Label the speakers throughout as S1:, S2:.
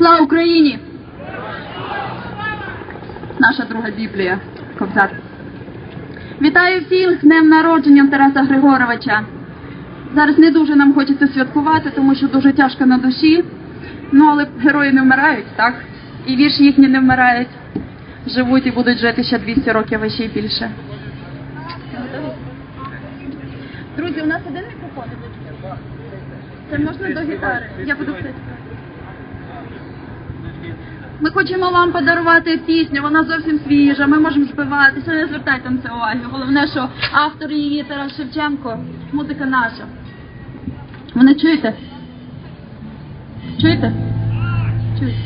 S1: Слава Україні! Наша друга Біблія. Кобзар. Вітаю всіх з днем народження Тараса Григоровича. Зараз не дуже нам хочеться святкувати, тому що дуже тяжко на душі. Ну, але герої не вмирають, так? І вірші їхні не вмирають. Живуть і будуть жити ще 200 років, а ще й більше. Друзі, у нас один мікрофон. Це можна до гітари. Я буду писати. Ми хочемо вам подарувати пісню, вона зовсім свіжа, ми можемо співатися, не звертайте на це уваги. Головне, що автор її Тарас Шевченко, музика наша. Ви не чуєте? Чуєте? Чуєте?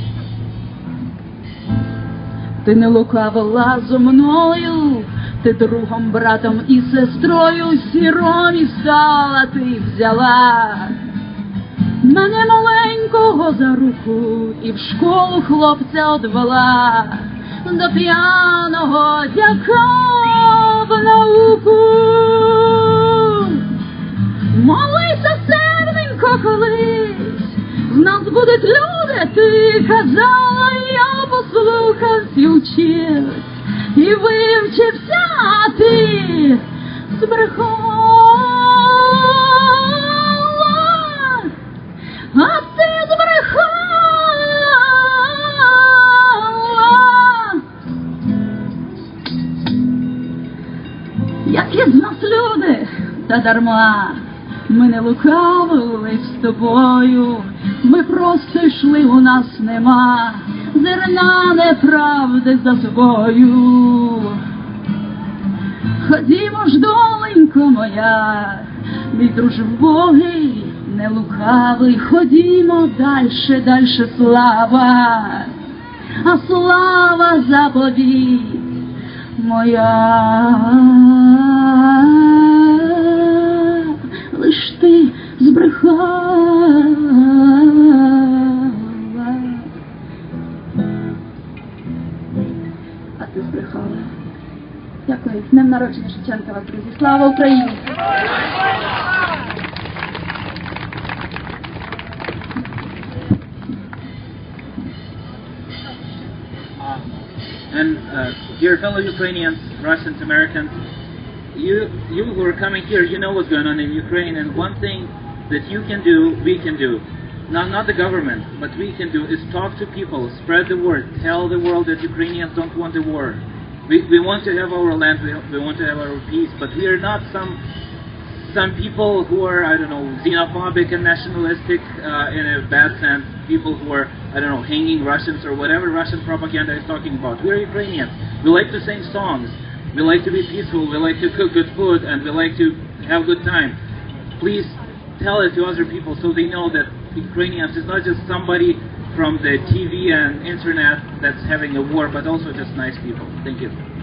S1: Ти не лукавила зо мною, ти другом, братом і сестрою сіромі стала, ти взяла. Мене маленького за руку і в школу хлопця одвела до п'яного дяка в науку. Молися, серденько, колись, з нас будуть люди, ти казала, я послухався і вчився, і вивчився, а ти збрехала. Які з нас люди, та дарма. Ми не лукавили з тобою, ми просто йшли, у нас нема зерна неправди за собою. Ходімо ж, доленько моя, мій друж Богий, не лукавий, ходімо дальше, дальше слава, а слава заповідь моя. А ти збрехала. Дякую. З днем народження Шевченка вас, друзі. Слава Україні!
S2: And uh, dear fellow Ukrainians, Russians, Americans, you you who are coming here, you know what's going on in Ukraine, and one thing that you can do, we can do. Not not the government, but we can do is talk to people, spread the word, tell the world that Ukrainians don't want a war. We, we want to have our land, we, we want to have our peace, but we are not some some people who are, I don't know, xenophobic and nationalistic uh, in a bad sense, people who are, I don't know, hanging Russians or whatever Russian propaganda is talking about. We're Ukrainians. We like to sing songs. We like to be peaceful. We like to cook good food and we like to have good time. Please tell it to other people so they know that Ukrainians is not just somebody from the TV and internet that's having a war, but also just nice people. Thank you.